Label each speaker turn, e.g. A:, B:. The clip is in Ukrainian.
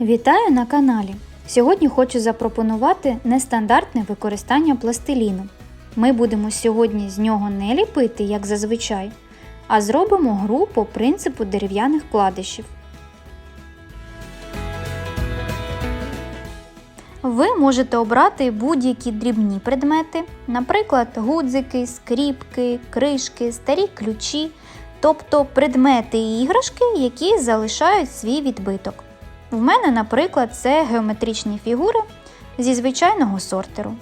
A: Вітаю на каналі! Сьогодні хочу запропонувати нестандартне використання пластиліну. Ми будемо сьогодні з нього не ліпити, як зазвичай, а зробимо гру по принципу дерев'яних вкладишів. Ви можете обрати будь-які дрібні предмети, наприклад, гудзики, скріпки, кришки, старі ключі, тобто предмети і іграшки, які залишають свій відбиток. В мене, наприклад, це геометричні фігури зі звичайного сортеру.